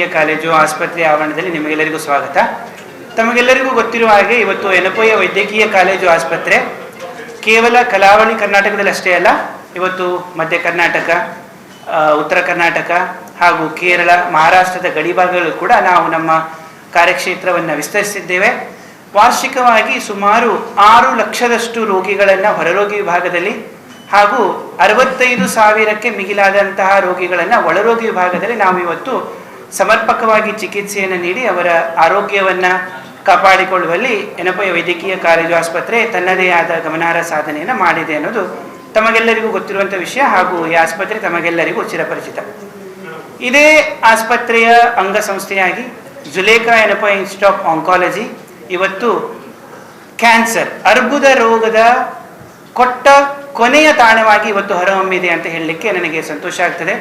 ವೈದ್ಯಕೀಯ ಕಾಲೇಜು, ಆಸ್ಪತ್ರೆ ಆವರಣದಲ್ಲಿ ನಿಮಗೆಲ್ಲರಿಗೂ ಸ್ವಾಗತ. ತಮಗೆಲ್ಲರಿಗೂ ಗೊತ್ತಿರುವ ಹಾಗೆ ಇವತ್ತು ಎನಪೋಯ ವೈದ್ಯಕೀಯ ಕಾಲೇಜು ಆಸ್ಪತ್ರೆ, ಕೇವಲ ಕಲಾವಳಿ ಕರ್ನಾಟಕದಲ್ಲಿ ಅಷ್ಟೇ ಅಲ್ಲ, ಇವತ್ತು ಮಧ್ಯ ಕರ್ನಾಟಕ ಉತ್ತರ ಕರ್ನಾಟಕ ಹಾಗೂ ಕೇರಳ, ಮಹಾರಾಷ್ಟ್ರದ ಗಡಿಭಾಗಗಳು ಕೂಡ ನಾವು ನಮ್ಮ ಕಾರ್ಯಕ್ಷೇತ್ರವನ್ನು ವಿಸ್ತರಿಸಿದ್ದೇವೆ. ವಾರ್ಷಿಕವಾಗಿ ಸುಮಾರು ಆರು ಲಕ್ಷದಷ್ಟು ರೋಗಿಗಳನ್ನು ಹೊರರೋಗಿ ವಿಭಾಗದಲ್ಲಿ ಹಾಗೂ ಅರವತ್ತೈದು ಸಾವಿರಕ್ಕೆ ಮಿಗಿಲಾದಂತಹ ರೋಗಿಗಳನ್ನು ಒಳರೋಗಿ ವಿಭಾಗದಲ್ಲಿ ನಾವು ಇವತ್ತು ಸಮರ್ಪಕವಾಗಿ ಚಿಕಿತ್ಸೆಯನ್ನು ನೀಡಿ ಅವರ ಆರೋಗ್ಯವನ್ನು ಕಾಪಾಡಿಕೊಳ್ಳುವಲ್ಲಿ ಎನಪಯ ವೈದ್ಯಕೀಯ ಕಾಲೇಜು ಆಸ್ಪತ್ರೆ ತನ್ನದೇ ಆದ ಗಮನಾರ್ಹ ಸಾಧನೆಯನ್ನು ಮಾಡಿದೆ ಅನ್ನೋದು ತಮಗೆಲ್ಲರಿಗೂ ಗೊತ್ತಿರುವಂಥ ವಿಷಯ ಹಾಗೂ ಈ ಆಸ್ಪತ್ರೆ ತಮಗೆಲ್ಲರಿಗೂ ಚಿರಪರಿಚಿತ. ಇದೇ ಆಸ್ಪತ್ರೆಯ ಅಂಗಸಂಸ್ಥೆಯಾಗಿ Zulekha Yenepoya institute of oncology ಇವತ್ತು ಕ್ಯಾನ್ಸರ್, ಅರ್ಬುದ ರೋಗದ ಕೊಟ್ಟ ಕೊನೆಯ ತಾಣವಾಗಿ ಇವತ್ತು ಹೊರಹೊಮ್ಮಿದೆ ಅಂತ ಹೇಳಲಿಕ್ಕೆ ನನಗೆ ಸಂತೋಷ ಆಗ್ತದೆ.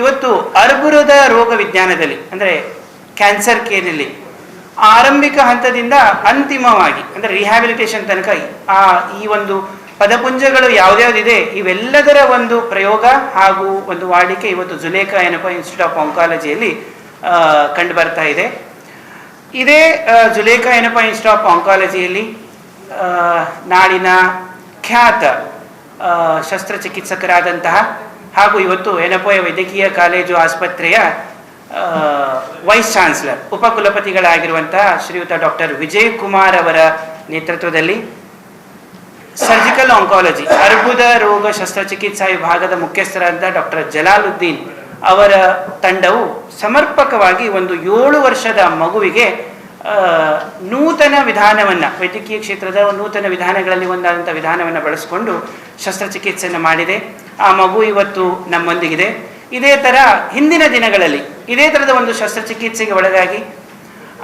ಇವತ್ತು ಅರ್ಬುರದ ರೋಗ ವಿಜ್ಞಾನದಲ್ಲಿ, ಅಂದರೆ ಕ್ಯಾನ್ಸರ್ ಕೇರ್ನಲ್ಲಿ, ಆರಂಭಿಕ ಹಂತದಿಂದ ಅಂತಿಮವಾಗಿ, ಅಂದರೆ ರಿಹ್ಯಾಬಿಲಿಟೇಷನ್ ತನಕ ಆ, ಈ ಒಂದು ಪದಪುಂಜಗಳು ಯಾವ್ದ್ಯಾವ್ದಿದೆ, ಇವೆಲ್ಲದರ ಒಂದು ಪ್ರಯೋಗ ಹಾಗೂ ಒಂದು ವಾಡಿಕೆ ಇವತ್ತು ಜುಲೇಖಾ ಏನಪ್ಪ ಇನ್ಸ್ಟಿಟ್ಯೂಟ್ ಆಫ್ ಆಂಕಾಲಜಿಯಲ್ಲಿ ಕಂಡು ಬರ್ತಾ ಇದೆ. ಇದೇ ಜುಲೇಖಾ ಏನಪ್ಪ ಇನ್ಸ್ಟಿಟ್ಯೂಟ್ ಆಫ್ ಆಂಕಾಲಜಿಯಲ್ಲಿ ನಾಡಿನ ಖ್ಯಾತ ಶಸ್ತ್ರಚಿಕಿತ್ಸಕರಾದಂತಹ ಹಾಗೂ ಇವತ್ತು ಎನಪೋಯ ವೈದ್ಯಕೀಯ ಕಾಲೇಜು ಆಸ್ಪತ್ರೆಯ ವೈಸ್ ಚಾನ್ಸಲರ್ ಉಪಕುಲಪತಿಗಳಾಗಿರುವಂತಹ ಶ್ರೀಯುತ ಡಾಕ್ಟರ್ ವಿಜಯ್ ಕುಮಾರ್ ಅವರ ನೇತೃತ್ವದಲ್ಲಿ ಸರ್ಜಿಕಲ್ ಆಂಕಾಲಜಿ, ಅರ್ಬುದ ರೋಗ ಶಸ್ತ್ರಚಿಕಿತ್ಸಾ ವಿಭಾಗದ ಮುಖ್ಯಸ್ಥರಾದ ಡಾಕ್ಟರ್ ಜಲಾಲುದ್ದೀನ್ ಅವರ ತಂಡವು ಸಮರ್ಪಕವಾಗಿ ಒಂದು ಏಳು ವರ್ಷದ ಮಗುವಿಗೆ ನೂತನ ವಿಧಾನವನ್ನು, ವೈದ್ಯಕೀಯ ಕ್ಷೇತ್ರದ ನೂತನ ವಿಧಾನಗಳಲ್ಲಿ ಒಂದಾದಂಥ ವಿಧಾನವನ್ನು ಬಳಸಿಕೊಂಡು ಶಸ್ತ್ರಚಿಕಿತ್ಸೆಯನ್ನು ಮಾಡಿದೆ. ಆ ಮಗು ಇವತ್ತು ನಮ್ಮೊಂದಿಗಿದೆ. ಇದೇ ಥರ ಹಿಂದಿನ ದಿನಗಳಲ್ಲಿ, ಇದೇ ಥರದ ಒಂದು ಶಸ್ತ್ರಚಿಕಿತ್ಸೆಗೆ ಒಳಗಾಗಿ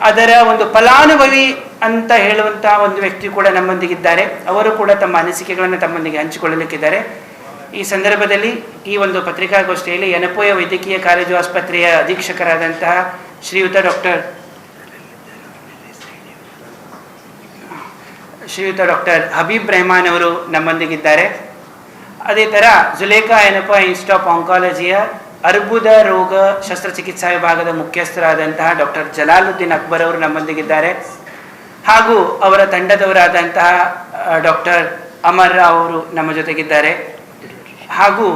ಅದರ ಒಂದು ಫಲಾನುಭವಿ ಅಂತ ಹೇಳುವಂಥ ಒಂದು ವ್ಯಕ್ತಿ ಕೂಡ ನಮ್ಮೊಂದಿಗಿದ್ದಾರೆ. ಅವರು ಕೂಡ ತಮ್ಮ ಅನಿಸಿಕೆಗಳನ್ನು ತಮ್ಮೊಂದಿಗೆ ಹಂಚಿಕೊಳ್ಳಲಿಕ್ಕಿದ್ದಾರೆ. ಈ ಸಂದರ್ಭದಲ್ಲಿ ಈ ಒಂದು ಪತ್ರಿಕಾಗೋಷ್ಠಿಯಲ್ಲಿ ಯನಪೋಯ ವೈದ್ಯಕೀಯ ಕಾಲೇಜು ಆಸ್ಪತ್ರೆಯ ಅಧೀಕ್ಷಕರಾದಂತಹ ಶ್ರೀಯುತ ಡಾಕ್ಟರ್ ಶ್ರೀಯುತ ಡಾಕ್ಟರ್ ಹಬೀಬ್ ರೆಹಮಾನ್ ಅವರು ನಮ್ಮೊಂದಿಗಿದ್ದಾರೆ. ಅದೇ ಥರ ಜುಲೇಖಾ ಏನಪ್ಪ ಇನ್ಸ್ಟಿಟ್ಯೂಟ್ ಆಫ್ ಆಂಕಾಲಜಿಯ ಅರ್ಬುದ ರೋಗ ಶಸ್ತ್ರಚಿಕಿತ್ಸಾ ವಿಭಾಗದ ಮುಖ್ಯಸ್ಥರಾದಂತಹ ಡಾಕ್ಟರ್ ಜಲಾಲುದ್ದೀನ್ ಅಕ್ಬರ್ ಅವರು ನಮ್ಮೊಂದಿಗಿದ್ದಾರೆ. ಹಾಗೂ ಅವರ ತಂಡದವರಾದಂತಹ ಡಾಕ್ಟರ್ ಅಮರ್ ರಾವ್ ಅವರು ನಮ್ಮ ಜೊತೆಗಿದ್ದಾರೆ. ಹಾಗೂ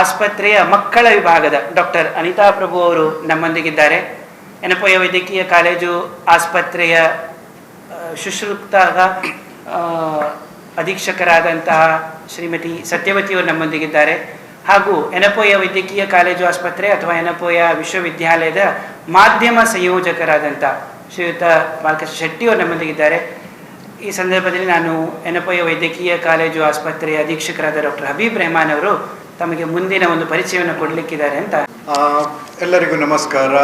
ಆಸ್ಪತ್ರೆಯ ಮಕ್ಕಳ ವಿಭಾಗದ ಡಾಕ್ಟರ್ ಅನಿತಾ ಪ್ರಭು ಅವರು ನಮ್ಮೊಂದಿಗಿದ್ದಾರೆ. ಎನಪೊಯ ವೈದ್ಯಕೀಯ ಕಾಲೇಜು ಆಸ್ಪತ್ರೆಯ ಶುಶ್ರೂಕ್ತ ಅಧೀಕ್ಷಕರಾದಂತಹ ಶ್ರೀಮತಿ ಸತ್ಯವತಿಯವರು ನಮ್ಮೊಂದಿಗಿದ್ದಾರೆ. ಹಾಗೂ ಎನಪೋಯ ವೈದ್ಯಕೀಯ ಕಾಲೇಜು ಆಸ್ಪತ್ರೆ ಅಥವಾ ಎನಪೋಯ ವಿಶ್ವವಿದ್ಯಾಲಯದ ಮಾಧ್ಯಮ ಸಂಯೋಜಕರಾದಂಥ ಶ್ರೀಯುತ ಬಾಲಕೃಷ್ಣ ಶೆಟ್ಟಿಯವರು ನಮ್ಮೊಂದಿಗಿದ್ದಾರೆ. ಈ ಸಂದರ್ಭದಲ್ಲಿ ನಾನು ಎನಪೋಯ ವೈದ್ಯಕೀಯ ಕಾಲೇಜು ಆಸ್ಪತ್ರೆಯ ಅಧೀಕ್ಷಕರಾದ ಡಾಕ್ಟರ್ ಹಬೀಬ್ ರೆಹಮಾನ್ ಅವರು ತಮಗೆ ಮುಂದಿನ ಒಂದು ಪರಿಚಯವನ್ನು ಕೊಡಲಿಕ್ಕಿದ್ದಾರೆ ಅಂತ. ಎಲ್ಲರಿಗೂ ನಮಸ್ಕಾರ.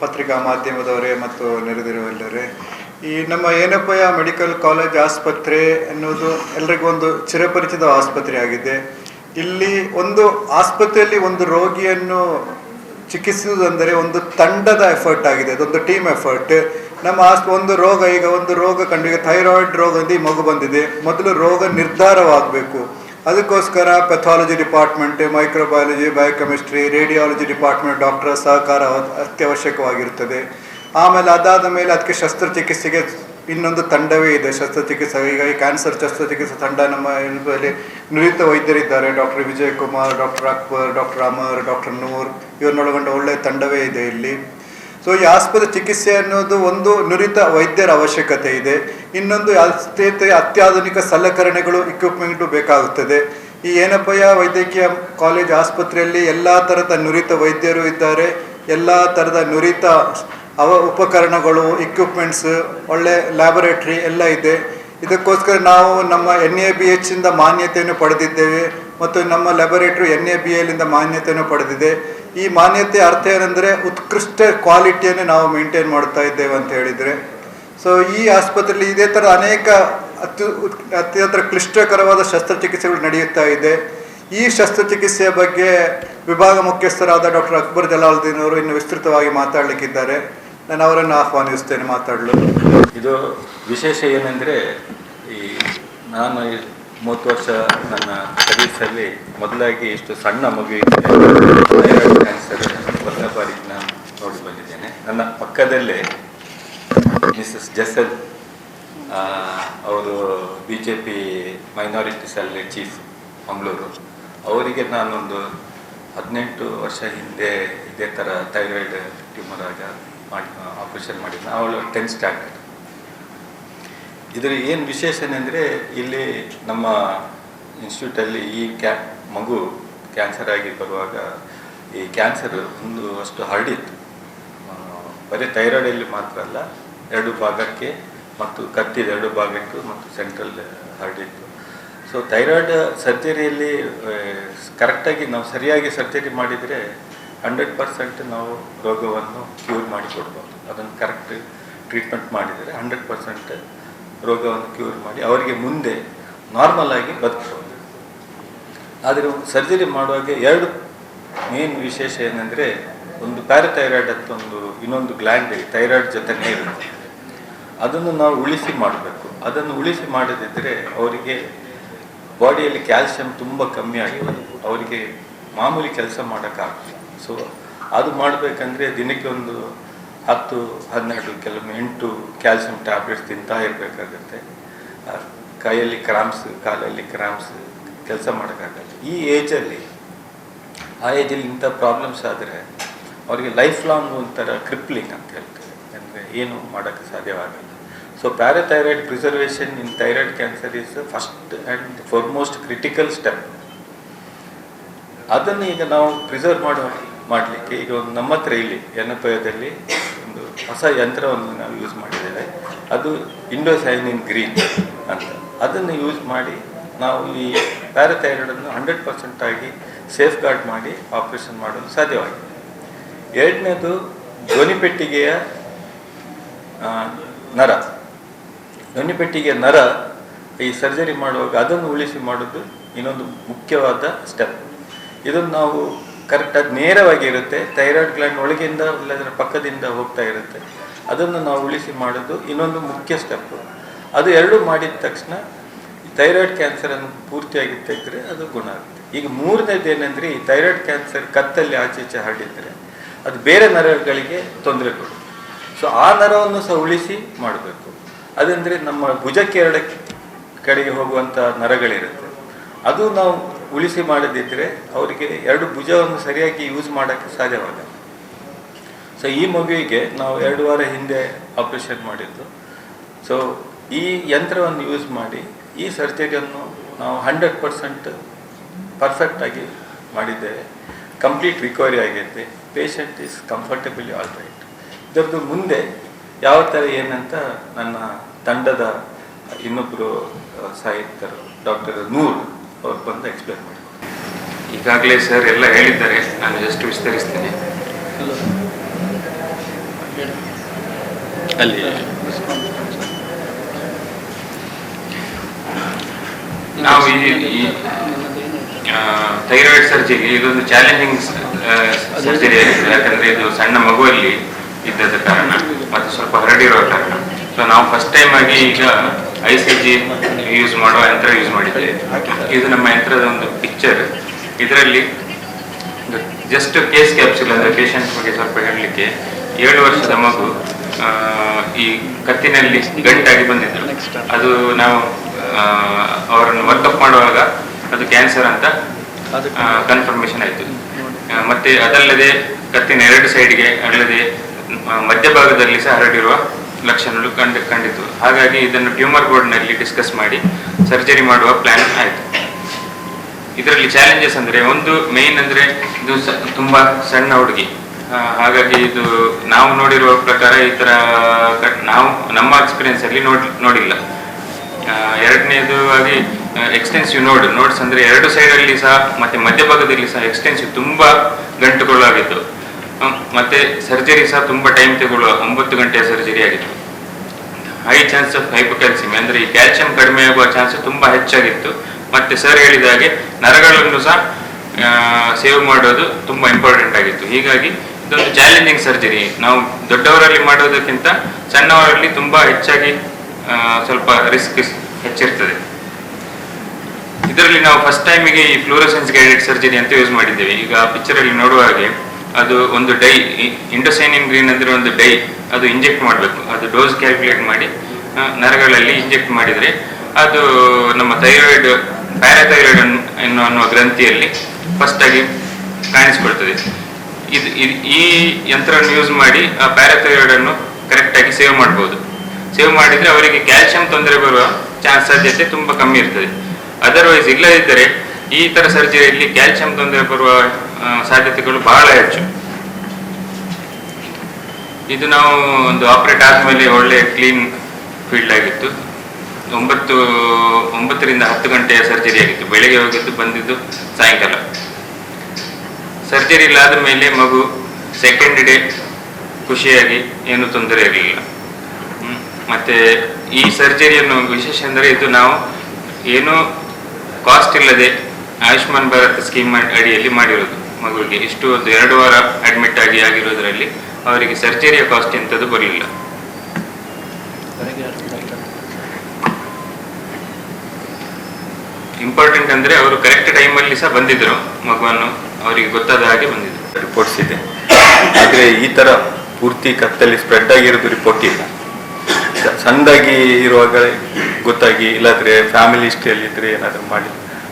ಪತ್ರಿಕಾ ಮಾಧ್ಯಮದವರೇ ಮತ್ತು ನೆರೆದಿರುವಲ್ಲರೇ ಈ ನಮ್ಮ ಏನಪ್ಪಯ್ಯ ಮೆಡಿಕಲ್ ಕಾಲೇಜ್ ಆಸ್ಪತ್ರೆ ಎನ್ನುವುದು ಎಲ್ರಿಗೂ ಒಂದು ಚಿರಪರಿಚಿತ ಆಸ್ಪತ್ರೆ ಆಗಿದೆ ಇಲ್ಲಿ ಒಂದು ಆಸ್ಪತ್ರೆಯಲ್ಲಿ ಒಂದು ರೋಗಿಯನ್ನು ಚಿಕಿತ್ಸಿಸುವುದಂದರೆ ಒಂದು ತಂಡದ ಎಫರ್ಟ್ ಆಗಿದೆ, ಅದೊಂದು ಟೀಮ್ ಎಫರ್ಟ್ ನಮ್ಮ ಆಸ್, ಒಂದು ರೋಗ, ಈಗ ಒಂದು ರೋಗ ಕಂಡು, ಈಗ ಥೈರಾಯ್ಡ್ ರೋಗದಿಂದ ಈ ಮಗು ಬಂದಿದೆ. ಮೊದಲು ರೋಗ ನಿರ್ಧಾರವಾಗಬೇಕು. ಅದಕ್ಕೋಸ್ಕರ pathology department microbiology biochemistry radiology department doctor ಸಹಕಾರ ಅತ್ಯವಶ್ಯಕವಾಗಿರುತ್ತದೆ. ಆಮೇಲೆ ಅದಾದ ಮೇಲೆ ಅದಕ್ಕೆ ಶಸ್ತ್ರಚಿಕಿತ್ಸೆಗೆ ಇನ್ನೊಂದು ತಂಡವೇ ಇದೆ. ಶಸ್ತ್ರಚಿಕಿತ್ಸೆ ಈ ಕ್ಯಾನ್ಸರ್ ಶಸ್ತ್ರಚಿಕಿತ್ಸೆ ತಂಡ ನಮ್ಮ ಇಲ್ಲಿ ನುರಿತ ವೈದ್ಯರಿದ್ದಾರೆ. Doctor Vijay Kumar, doctor Akbar, doctor Amar, doctor Noor, ಇವ್ರನ್ನೊಳಗೊಂಡ ಒಳ್ಳೆಯ ತಂಡವೇ ಇದೆ ಇಲ್ಲಿ. ಸೊ ಈ ಆಸ್ಪತ್ರೆ ಚಿಕಿತ್ಸೆ ಅನ್ನೋದು ಒಂದು ನುರಿತ ವೈದ್ಯರ ಅವಶ್ಯಕತೆ ಇದೆ. ಇನ್ನೊಂದು ಅತ್ಯಂತ ಅತ್ಯಾಧುನಿಕ ಸಲಕರಣೆಗಳು ಇಕ್ವಿಪ್ಮೆಂಟು ಬೇಕಾಗುತ್ತದೆ. ಈ ಏನಪ್ಪಯ್ಯ, ವೈದ್ಯಕೀಯ ಕಾಲೇಜ್ ಆಸ್ಪತ್ರೆಯಲ್ಲಿ ಎಲ್ಲ ಥರದ ನುರಿತ ವೈದ್ಯರು ಇದ್ದಾರೆ. ಎಲ್ಲ ಥರದ ನುರಿತ ಅವ ಉಪಕರಣಗಳು ಇಕ್ವಿಪ್ಮೆಂಟ್ಸ್ ಒಳ್ಳೆ ಲ್ಯಾಬೊರೇಟ್ರಿ ಎಲ್ಲ ಇದೆ. ಇದಕ್ಕೋಸ್ಕರ ನಾವು ನಮ್ಮ ಎನ್ ಎ ಬಿ ಎಚ್ಚಿಂದ ಮಾನ್ಯತೆಯನ್ನು ಪಡೆದಿದ್ದೇವೆ ಮತ್ತು ನಮ್ಮ ಲ್ಯಾಬೊರೇಟ್ರಿ ಎನ್ ಎ ಬಿ ಎಲ್ಲಿಂದ ಮಾನ್ಯತೆಯನ್ನು ಪಡೆದಿದೆ. ಈ ಮಾನ್ಯತೆ ಅರ್ಥ ಏನಂದರೆ ಉತ್ಕೃಷ್ಟ ಕ್ವಾಲಿಟಿಯನ್ನು ನಾವು ಮೇಂಟೈನ್ ಮಾಡ್ತಾ ಇದ್ದೇವೆ ಅಂತ ಹೇಳಿದರೆ. ಸೊ ಈ ಆಸ್ಪತ್ರೆಯಲ್ಲಿ ಇದೇ ಥರ ಅನೇಕ ಅತ್ಯು, ಅತ್ಯಂತ ಕ್ಲಿಷ್ಟಕರವಾದ ಶಸ್ತ್ರಚಿಕಿತ್ಸೆಗಳು ನಡೆಯುತ್ತಾ ಇದೆ. ಈ ಶಸ್ತ್ರಚಿಕಿತ್ಸೆಯ ಬಗ್ಗೆ ವಿಭಾಗ ಮುಖ್ಯಸ್ಥರಾದ ಡಾಕ್ಟರ್ ಅಕ್ಬರ್ ಜಲಾಲ್ದೀನ್ ಅವರು ಇನ್ನು ವಿಸ್ತೃತವಾಗಿ ಮಾತಾಡಲಿಕ್ಕಿದ್ದಾರೆ. ನಾನು ಅವರನ್ನು ಆಹ್ವಾನಿಸ್ತೇನೆ, ಮಾತಾಡಲು. ಇದು ವಿಶೇಷ ಏನೆಂದರೆ, ಈ ನಾನು ಮೂವತ್ತು ವರ್ಷ ನನ್ನ ಸರ್ವೀಸಲ್ಲಿ ಮೊದಲಾಗಿ ಇಷ್ಟು ಸಣ್ಣ ಮಗುವಿಗೆ ಥೈರಾಯ್ಡ್ ಕ್ಯಾನ್ಸರ್ ಮೊದಲ ಬಾರಿಗೆ ನಾನು ನನ್ನ ಪಕ್ಕದಲ್ಲೇ ಮಿಸಸ್ ಜಸಲ್ ಅವರು B J P minority cell chief Mangaluru. ಅವರಿಗೆ ನಾನೊಂದು ಹದಿನೆಂಟು ವರ್ಷ ಹಿಂದೆ ಇದೇ ಥರ ಥೈರಾಯ್ಡ್ ಟ್ಯೂಮರ್ ಆಗ ಮಾಡಿ ಆಪರೇಷನ್ ಮಾಡಿದ್ದೆ ಅವಳು ಟೆನ್ ಸ್ಟ್ಯಾಂಡರ್ಡ್ ಇದರ ಏನು ವಿಶೇಷನೆಂದ್ರೆ ಇಲ್ಲಿ ನಮ್ಮ ಇನ್ಸ್ಟಿಟ್ಯೂಟಲ್ಲಿ ಈ ಕ್ಯಾ, ಮಗು ಕ್ಯಾನ್ಸರ್ ಆಗಿ ಬರುವಾಗ ಈ ಕ್ಯಾನ್ಸರ್ ಒಂದು ಅಷ್ಟು ಹರಡಿತ್ತು. ಬರೀ ಥೈರಾಯ್ಡಲ್ಲಿ ಮಾತ್ರ ಅಲ್ಲ, ಎರಡು ಭಾಗಕ್ಕೆ ಮತ್ತು ಕತ್ತಿದ ಎರಡು ಭಾಗಕ್ಕೂ ಮತ್ತು ಸೆಂಟ್ರಲ್ ಹರಡಿತ್ತು. ಸೊ ಥೈರಾಯ್ಡ್ ಸರ್ಜರಿಯಲ್ಲಿ ಕರೆಕ್ಟಾಗಿ ನಾವು ಸರಿಯಾಗಿ ಸರ್ಜರಿ ಮಾಡಿದರೆ ಹಂಡ್ರೆಡ್ ಪರ್ಸೆಂಟ್ ನಾವು ರೋಗವನ್ನು ಕ್ಯೂರ್ ಮಾಡಿಕೊಡ್ಬೋದು. ಅದನ್ನು ಕರೆಕ್ಟ್ ಟ್ರೀಟ್ಮೆಂಟ್ ಮಾಡಿದರೆ ಹಂಡ್ರೆಡ್ ಪರ್ಸೆಂಟ್ ರೋಗವನ್ನು ಕ್ಯೂರ್ ಮಾಡಿ ಅವರಿಗೆ ಮುಂದೆ ನಾರ್ಮಲ್ ಆಗಿ ಬದುಕ್ಬೋದು. ಆದರೆ ಸರ್ಜರಿ ಮಾಡುವಾಗ ಎರಡು ಮೇನ್ ವಿಶೇಷ ಏನಂದರೆ ಒಂದು ಪ್ಯಾರಥೈರಾಯ್ಡ್ ಅಂತ ಒಂದು ಇನ್ನೊಂದು ಗ್ಲ್ಯಾಂಡ್ ಥೈರಾಯ್ಡ್ ಜೊತೆನೇ ಇರುತ್ತೆ. ಅದನ್ನು ನಾವು ಉಳಿಸಿ ಮಾಡಬೇಕು. ಅದನ್ನು ಉಳಿಸಿ ಮಾಡದಿದ್ದರೆ ಅವರಿಗೆ ಬಾಡಿಯಲ್ಲಿ ಕ್ಯಾಲ್ಸಿಯಂ ತುಂಬ ಕಮ್ಮಿ ಆಗಿದೆ ಅವರಿಗೆ ಮಾಮೂಲಿ ಕೆಲಸ ಮಾಡೋಕ್ಕಾಗಲ್ಲ. ಸೊ ಅದು ಮಾಡಬೇಕಂದ್ರೆ ದಿನಕ್ಕೆ ಒಂದು ಹತ್ತು, ಹನ್ನೆರಡು, ಕೆಲವೊಮ್ಮೆ ಎಂಟು ಕ್ಯಾಲ್ಸಿಯಂ ಟ್ಯಾಬ್ಲೆಟ್ಸ್ ತಿಂತಾ ಇರಬೇಕಾಗುತ್ತೆ. ಕೈಯಲ್ಲಿ ಕ್ರಾಮ್ಸ್ ಕಾಲಲ್ಲಿ ಕ್ರಾಮ್ಸ್ ಕೆಲಸ ಮಾಡೋಕ್ಕಾಗಲ್ಲ. ಈ ಏಜಲ್ಲಿ, ಆ ಏಜಲ್ಲಿ ಇಂಥ ಪ್ರಾಬ್ಲಮ್ಸ್ ಆದರೆ ಅವರಿಗೆ ಲೈಫ್ ಲಾಂಗ್ ಒಂಥರ ಕ್ರಿಪ್ಲಿಂಗ್ ಅಂತ ಹೇಳ್ತಾರೆ. ಅಂದರೆ ಏನು ಮಾಡೋಕ್ಕೆ ಸಾಧ್ಯವಾಗಲ್ಲ. So parathyroid preservation in thyroid cancer is first and foremost critical step ಅದನ್ನು ಈಗ ನಾವು ಪ್ರಿಸರ್ವ್ ಮಾಡೋ ಮಾಡಲಿಕ್ಕೆ ಈಗ ಒಂದು ನಮ್ಮ ಹತ್ರ ಇಲ್ಲಿ ಎನ್ನಪಯದಲ್ಲಿ ಒಂದು ಹೊಸ ಯಂತ್ರವನ್ನು ನಾವು ಯೂಸ್ ಮಾಡಿದ್ದೇವೆ. ಅದು ಇಂಡೋಸೈನಿನ್ ಗ್ರೀನ್ ಅಂತ. ಅದನ್ನು ಯೂಸ್ ಮಾಡಿ ನಾವು ಈ ಪ್ಯಾರಥೈರಾಯ್ಡನ್ನು ಹಂಡ್ರೆಡ್ ಪರ್ಸೆಂಟಾಗಿ ಸೇಫ್ ಗಾರ್ಡ್ ಮಾಡಿ ಆಪರೇಷನ್ ಮಾಡಲು ಸಾಧ್ಯವಾಗಿದೆ. ಎರಡನೇದು ಧ್ವನಿಪೆಟ್ಟಿಗೆಯ ನರ. ಧ್ವನಿಪೆಟ್ಟಿಗೆಯ ನರ ಈ ಸರ್ಜರಿ ಮಾಡುವಾಗ ಅದನ್ನು ಉಳಿಸಿ ಮಾಡೋದು ಇನ್ನೊಂದು ಮುಖ್ಯವಾದ ಸ್ಟೆಪ್ ಇದನ್ನು ನಾವು ಕರೆಕ್ಟಾಗಿ ನೇರವಾಗಿ ಇರುತ್ತೆ ಥೈರಾಯ್ಡ್ ಗ್ಲ್ಯಾಂಡ್ ಒಳಗಿಂದ ಇಲ್ಲದರ ಪಕ್ಕದಿಂದ ಹೋಗ್ತಾ ಇರುತ್ತೆ. ಅದನ್ನು ನಾವು ಉಳಿಸಿ ಮಾಡೋದು ಇನ್ನೊಂದು ಮುಖ್ಯ ಸ್ಟೆಪ್ಪು ಅದು ಎರಡು ಮಾಡಿದ ತಕ್ಷಣ ಥೈರಾಯ್ಡ್ ಕ್ಯಾನ್ಸರನ್ನು ಪೂರ್ತಿಯಾಗಿ ತೆಗೆದ್ರೆ ಅದು ಗುಣ ಆಗುತ್ತೆ. ಈಗ ಮೂರನೇದು ಏನಂದರೆ, ಈ ಥೈರಾಯ್ಡ್ ಕ್ಯಾನ್ಸರ್ ಕತ್ತಲ್ಲಿ ಆಚೆ ಈಚೆ ಹರಡಿದರೆ ಅದು ಬೇರೆ ನರಗಳಿಗೆ ತೊಂದರೆ ಕೊಡುತ್ತೆ. ಸೊ ಆ ನರವನ್ನು ಸಹ ಉಳಿಸಿ ಮಾಡಬೇಕು. ಅದಂದರೆ ನಮ್ಮ ಭುಜಕ್ಕೆ ಎರಡಕ್ಕೆ ಕಡೆಗೆ ಹೋಗುವಂಥ ನರಗಳಿರುತ್ತೆ. ಅದು ನಾವು ಉಳಿಸಿ ಮಾಡದಿದ್ದರೆ ಅವರಿಗೆ ಎರಡು ಭುಜವನ್ನು ಸರಿಯಾಗಿ ಯೂಸ್ ಮಾಡೋಕ್ಕೆ ಸಾಧ್ಯವಾಗಲ್ಲ. ಸೊ ಈ ಮಗುವಿಗೆ ನಾವು ಎರಡು ವಾರ ಹಿಂದೆ ಆಪ್ರೇಷನ್ ಮಾಡಿದ್ದು. ಸೊ ಈ ಯಂತ್ರವನ್ನು ಯೂಸ್ ಮಾಡಿ ಈ ಸರ್ಜರಿಯನ್ನು ನಾವು ಹಂಡ್ರೆಡ್ ಪರ್ಸೆಂಟ್ ಪರ್ಫೆಕ್ಟಾಗಿ ಮಾಡಿದ್ದೇವೆ. ಕಂಪ್ಲೀಟ್ ರಿಕವರಿ ಆಗಿದೆ patient is comfortably all right ಇದರದ್ದು ಮುಂದೆ ಯಾವ ಥರ ಏನಂತ ನನ್ನ ತಂಡದ ಇನ್ನೊಬ್ಬರು ಸಾಹಿತ್ಯರು ಡಾಕ್ಟರ್ ನೂರ್. ಅವ್ರು ಬಂದು ಎಕ್ಸ್ಪ್ಲೇನ್ ಮಾಡಿ. ಈಗಾಗಲೇ ಸರ್ ಎಲ್ಲ ಹೇಳಿದ್ದಾರೆ, ನಾನು ಜಸ್ಟ್ ವಿಸ್ತರಿಸ್ತೇನೆ. ಅಲ್ಲಿ. ನಾವು ಈ ಥೈರಾಯ್ಡ್ ಸರ್ಜರಿ ಇದೊಂದು ಚಾಲೆಂಜಿಂಗ್ ಸರ್ಜರಿ ಆಗಿದೆ ಯಾಕಂದ್ರೆ ಇದು ಸಣ್ಣ ಮಗುವಲ್ಲಿ ಇದ್ದದ ಕಾರಣ, ಮತ್ತು ಸ್ವಲ್ಪ ಹರಡಿರೋ ಕಾರಣ. ಸೊ ನಾವು ಫಸ್ಟ್ ಟೈಮ್ ಆಗಿ ಈಗ ಐ ಸಿ ಜಿ ಯೂಸ್ ಮಾಡುವ ಯಂತ್ರ ಯೂಸ್ ಮಾಡಿದ್ದೇವೆ ಇದು ನಮ್ಮ ಯಂತ್ರದ ಒಂದು ಪಿಕ್ಚರ್ ಇದರಲ್ಲಿ ಜಸ್ಟ್ ಕೇಸ್ ಕ್ಯಾಪ್ಸುಲ್ ಅಂದರೆ ಪೇಷಂಟ್ ಬಗ್ಗೆ ಸ್ವಲ್ಪ ಹೇಳಲಿಕ್ಕೆ ಏಳು ವರ್ಷದ ಮಗು ಈ ಕತ್ತಿನಲ್ಲಿ ಗಂಟಾಗಿ ಬಂದಿದ್ದರು ಅದು ನಾವು ಅವರನ್ನು ವರ್ಕಪ್ ಮಾಡುವಾಗ ಅದು ಕ್ಯಾನ್ಸರ್ ಅಂತ ಕನ್ಫರ್ಮೇಶನ್ ಆಯಿತು. ಮತ್ತೆ ಅದಲ್ಲದೆ ಕತ್ತಿನ ಎರಡು ಸೈಡ್ಗೆ ಅಲ್ಲದೆ ಮಧ್ಯಭಾಗದಲ್ಲಿ ಸಹ ಹರಡಿರುವ ಲಕ್ಷಣಗಳು ಕಂಡು ಕಂಡಿತು ಹಾಗಾಗಿ ಇದನ್ನು ಟ್ಯೂಮರ್ ಬೋರ್ಡ್ನಲ್ಲಿ ಡಿಸ್ಕಸ್ ಮಾಡಿ ಸರ್ಜರಿ ಮಾಡುವ ಪ್ಲಾನ್ ಆಯಿತು. ಇದರಲ್ಲಿ ಚಾಲೆಂಜಸ್ ಅಂದ್ರೆ ಒಂದು ಮೇನ್ ಅಂದ್ರೆ ಇದು ಸ- ತುಂಬಾ ಸಣ್ಣ ಹುಡುಗಿ. ಹಾಗಾಗಿ ಇದು ನಾವು ನೋಡಿರುವ ಪ್ರಕಾರ ಈ ಥರ ನಾವು, ನಮ್ಮ ಎಕ್ಸ್ಪೀರಿಯನ್ಸ್ ಅಲ್ಲಿ ನೋಡ್, ನೋಡಿಲ್ಲ. ಎರಡನೇದು ಆಗಿ ಎಕ್ಸ್ಟೆನ್ಸಿವ್ ನೋಡ್, ನೋಡ್ಸ್ ಅಂದ್ರೆ ಎರಡು ಸೈಡಲ್ಲಿ ಸಹ, ಮತ್ತೆ ಮಧ್ಯಭಾಗದಲ್ಲಿ ಸಹ ಎಕ್ಸ್ಟೆನ್ಸಿವ್ ತುಂಬಾ ಗಂಟುಗಳಾಗಿತ್ತು ಮತ್ತೆ ಸರ್ಜರಿ ಸಹ ತುಂಬಾ ಟೈಮ್ ತಗೊಳ್ಳುವ ಒಂಬತ್ತು ಗಂಟೆಯ ಸರ್ಜರಿ ಆಗಿತ್ತು. ಹೈ ಚಾನ್ಸ್ ಆಫ್ ಹೈಪೋಕ್ಯಾಲ್ಸಿಯಂ ಅಂದ್ರೆ ಈ ಕ್ಯಾಲ್ಸಿಯಂ ಕಡಿಮೆ ಆಗುವ ಚಾನ್ಸ್ ತುಂಬಾ ಹೆಚ್ಚಾಗಿತ್ತು. ಮತ್ತೆ ಸರ್ ಹೇಳಿದ ಹಾಗೆ ನರಗಳನ್ನು ಸಹ ಸೇವ್ ಮಾಡೋದು ತುಂಬಾ ಇಂಪಾರ್ಟೆಂಟ್ ಆಗಿತ್ತು. ಹೀಗಾಗಿ ಇದೊಂದು ಚಾಲೆಂಜಿಂಗ್ ಸರ್ಜರಿ ನಾವು ದೊಡ್ಡವರಲ್ಲಿ ಮಾಡೋದಕ್ಕಿಂತ ಸಣ್ಣವರಲ್ಲಿ ತುಂಬಾ ಹೆಚ್ಚಾಗಿ ಸ್ವಲ್ಪ ರಿಸ್ಕ್ ಹೆಚ್ಚಿರ್ತದೆ. ಇದರಲ್ಲಿ ನಾವು ಫಸ್ಟ್ ಟೈಮಿಗೆ ಈ ಫ್ಲೋರೋಸೆನ್ಸ್ ಗೈಡೆಡ್ ಸರ್ಜರಿ ಅಂತ ಯೂಸ್ ಮಾಡಿದ್ದೇವೆ. ಈಗ ಪಿಕ್ಚರ್ ಅಲ್ಲಿ ನೋಡುವ ಹಾಗೆ ಅದು ಒಂದು ಡೈ ಇಂಡೋಸೈನಿನ್ ಗ್ರೀನ್ ಅಂದ್ರೆ ಒಂದು ಡೈ, ಅದು ಇಂಜೆಕ್ಟ್ ಮಾಡಬೇಕು. ಅದು ಡೋಸ್ ಕ್ಯಾಲ್ಕುಲೇಟ್ ಮಾಡಿ ನರಗಳಲ್ಲಿ ಇಂಜೆಕ್ಟ್ ಮಾಡಿದರೆ ಅದು ನಮ್ಮ ಥೈರಾಯ್ಡ್, ಪ್ಯಾರಾಥೈರಾಯ್ಡ್ ಎನ್ನು ಅನ್ನುವ ಗ್ರಂಥಿಯಲ್ಲಿ ಫಸ್ಟ್ ಆಗಿ ಕಾಣಿಸ್ಕೊಳ್ತದೆ. ಇದು ಈ ಯಂತ್ರವನ್ನು ಯೂಸ್ ಮಾಡಿ ಆ ಪ್ಯಾರಾಥೈರಾಯ್ಡ್ ಅನ್ನು ಕರೆಕ್ಟಾಗಿ ಸೇವ್ ಮಾಡ್ಬೋದು. ಸೇವ್ ಮಾಡಿದರೆ ಅವರಿಗೆ ಕ್ಯಾಲ್ಸಿಯಂ ತೊಂದರೆ ಬರುವ ಚಾನ್ಸ್, ಸಾಧ್ಯತೆ ತುಂಬ ಕಮ್ಮಿ ಇರ್ತದೆ. ಅದರ್ವೈಸ್ ಇಲ್ಲದಿದ್ದರೆ ಈ ತರ ಸರ್ಜರಿಯಲ್ಲಿ ಕ್ಯಾಲ್ಸಿಯಂ ತೊಂದರೆ ಬರುವ ಸಾಧ್ಯತೆಗಳು ಬಹಳ ಹೆಚ್ಚು. ಇದು ನಾವು ಒಂದು ಆಪರೇಟ್ ಆದ್ಮೇಲೆ ಒಳ್ಳೆ ಕ್ಲೀನ್ ಫೀಲ್ಡ್ ಆಗಿತ್ತು. ಒಂಬತ್ತು, ಒಂಬತ್ತರಿಂದ ಹತ್ತು ಗಂಟೆಯ ಸರ್ಜರಿ ಆಗಿತ್ತು. ಬೆಳಗ್ಗೆ ಹೋಗಿದ್ದು, ಬಂದಿದ್ದು ಸಾಯಂಕಾಲ. ಸರ್ಜರಿ ಇಲ್ಲಾದ ಮೇಲೆ ಮಗು ಸೆಕೆಂಡ್ ಡೇ ಖುಷಿಯಾಗಿ ಏನು ತೊಂದರೆ ಇರಲಿಲ್ಲ. ಮತ್ತೆ ಈ ಸರ್ಜರಿಯನ್ನು ವಿಶೇಷ ಅಂದರೆ ಇದು ನಾವು ಏನು ಕಾಸ್ಟ್ ಇಲ್ಲದೆ ಆಯುಷ್ಮಾನ್ ಭಾರತ್ ಸ್ಕೀಮ್ ಅಡಿಯಲ್ಲಿ ಮಾಡಿರೋದು. ಮಗುವಿಗೆ ಇಷ್ಟು ಒಂದು ಎರಡು ವಾರ ಅಡ್ಮಿಟ್ ಆಗಿ ಆಗಿರೋದ್ರಲ್ಲಿ ಅವರಿಗೆ ಸರ್ಜರಿಯ ಕಾಸ್ಟ್ ಎಂಥದ್ದು ಬರಲಿಲ್ಲ. ಇಂಪಾರ್ಟೆಂಟ್ ಅಂದ್ರೆ ಅವರು ಕರೆಕ್ಟ್ ಟೈಮಲ್ಲಿ ಸಹ ಬಂದಿದ್ರು. ಮಗುವನ್ನು ಅವರಿಗೆ ಗೊತ್ತಾದ ಹಾಗೆ ಬಂದಿದ್ದರು ರಿಪೋರ್ಟ್ಸ್ ಇದೆ. ಆದರೆ ಈ ಥರ ಪೂರ್ತಿ ಕತ್ತಲ್ಲಿ ಸ್ಪ್ರೆಡ್ ಆಗಿರೋದು ರಿಪೋರ್ಟ್ ಇಲ್ಲ. ಸಂದಾಗಿ ಇರುವಾಗ ಗೊತ್ತಾಗಿ, ಇಲ್ಲಾದರೆ ಫ್ಯಾಮಿಲಿ ಇದ್ರೆ ಏನಾದರೂ ಮಾಡಿ.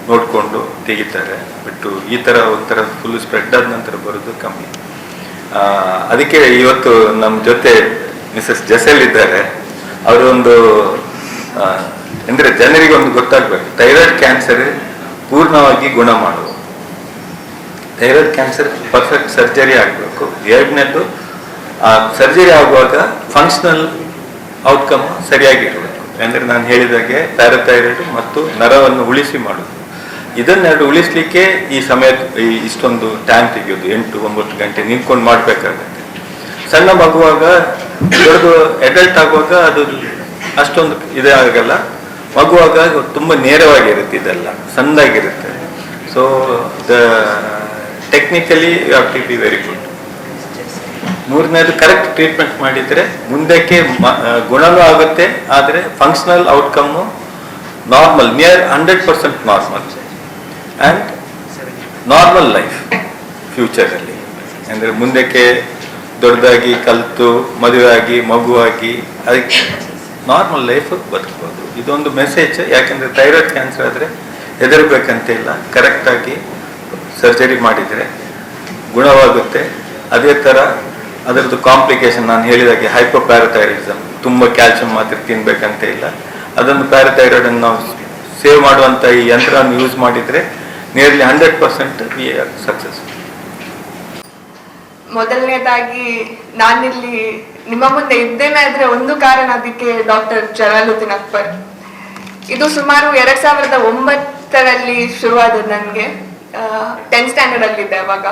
ನೋಡಿಕೊಂಡು ತೆಗಿತಾರೆ. ಬಟ್ ಈ ಥರ ಒಂಥರ ಫುಲ್ ಸ್ಪ್ರೆಡ್ ಆದ ನಂತರ ಬರೋದು ಕಮ್ಮಿ. ಅದಕ್ಕೆ ಇವತ್ತು ನಮ್ಮ ಜೊತೆ ಮಿಸಸ್ ಜಸೆಲ್ ಇದ್ದಾರೆ. ಅವರೊಂದು ಅಂದರೆ ಜನರಿಗೆ ಒಂದು ಗೊತ್ತಾಗಬೇಕು. ಥೈರಾಯ್ಡ್ ಕ್ಯಾನ್ಸರ್ ಪೂರ್ಣವಾಗಿ ಗುಣ ಮಾಡುವ. ಥೈರಾಯ್ಡ್ ಕ್ಯಾನ್ಸರ್ ಪರ್ಫೆಕ್ಟ್ ಸರ್ಜರಿ ಆಗಬೇಕು. ಎರಡನೇದು ಆ ಸರ್ಜರಿ ಆಗುವಾಗ ಫಂಕ್ಷನಲ್ ಔಟ್ಕಮ್ ಸರಿಯಾಗಿರಬೇಕು. ಅಂದರೆ ನಾನು ಹೇಳಿದಾಗೆ ಪ್ಯಾರಾಥೈರಾಯ್ಡ್ ಮತ್ತು ನರವನ್ನು ಉಳಿಸಿ ಮಾಡೋದು. ಇದನ್ನೆರಡು ಉಳಿಸ್ಲಿಕ್ಕೆ ಈ ಸಮಯ ಇಷ್ಟೊಂದು ಟೈಮ್ ತೆಗೆಯೋದು. ಎಂಟು, ಒಂಬತ್ತು ಗಂಟೆ ನಿಂತ್ಕೊಂಡು ಮಾಡಬೇಕಾಗತ್ತೆ. ಸಣ್ಣ ಮಗುವಾಗ, ದೊಡ್ಡದು ಅಡಲ್ಟ್ ಆಗುವಾಗ ಅದು ಅಷ್ಟೊಂದು ಇದಾಗಲ್ಲ ಮಗುವಾಗ ತುಂಬ ನೇರವಾಗಿರುತ್ತೆ ಇದೆಲ್ಲ, ಸಣ್ಣದಾಗಿರುತ್ತೆ. So the technically you have to be very good ಮೂರನೇದು ಕರೆಕ್ಟ್ ಟ್ರೀಟ್ಮೆಂಟ್ ಮಾಡಿದರೆ ಮುಂದಕ್ಕೆ ಗುಣನೂ ಆಗುತ್ತೆ, ಆದರೆ functional outcome normal near hundred percent normal and normal life ಫ್ಯೂಚರಲ್ಲಿ ಅಂದರೆ ಮುಂದಕ್ಕೆ ದೊಡ್ಡದಾಗಿ, ಕಲಿತು ಮದುವೆ ಆಗಿ ಮಗುವಾಗಿ, ಅದಕ್ಕೆ ನಾರ್ಮಲ್ ಲೈಫ್ ಬದುಕ್ಬೋದು. ಇದೊಂದು ಮೆಸೇಜ್ ಯಾಕೆಂದರೆ ಥೈರಾಯ್ಡ್ ಕ್ಯಾನ್ಸರ್ ಆದರೆ ಹೆದರಬೇಕಂತ ಇಲ್ಲ. ಕರೆಕ್ಟಾಗಿ ಸರ್ಜರಿ ಮಾಡಿದರೆ ಗುಣವಾಗುತ್ತೆ. ಅದೇ ಥರ ಅದರದ್ದು ಕಾಂಪ್ಲಿಕೇಶನ್ ನಾನು ಹೇಳಿದಾಗೆ ಹೈಪೋಪ್ಯಾರಥೈರಿಸಮ್ ತುಂಬ ಕ್ಯಾಲ್ಸಿಯಂ ಮಾತ್ರ ತಿನ್ಬೇಕಂತ ಇಲ್ಲ. ಅದೊಂದು ಪ್ಯಾರಥೈರಾಯ್ಡನ್ನು ನಾವು ಸೇವ್ ಮಾಡುವಂಥ ಈ ಯಂತ್ರವನ್ನು ಯೂಸ್ ಮಾಡಿದರೆ ನಿಯರ್ಲಿ ಹಂಡ್ರೆಡ್ ಪರ್ಸೆಂಟ್ ಸಕ್ಸಸ್ ಮೊದಲನೇದಾಗಿ ನಾನಿಲ್ಲಿ ನಿಮ್ಮ ಮುಂದೆ ಇದ್ದೇನೆ ಆದ್ರೆ ಒಂದು ಕಾರಣ ಅದಕ್ಕೆ ಡಾಕ್ಟರ್ ಜಲಾಲುದ್ದೀನ್ ಅಕ್ಬರ್. ಇದು ಸುಮಾರು ಎರಡ್ ಸಾವಿರದ ಒಂಬತ್ತರಲ್ಲಿ ಶುರುವಾದ ನನಗೆ. ಟೆಂತ್ ಸ್ಟ್ಯಾಂಡರ್ಡ್ ಅಲ್ಲಿದ್ದೆ ಅವಾಗ.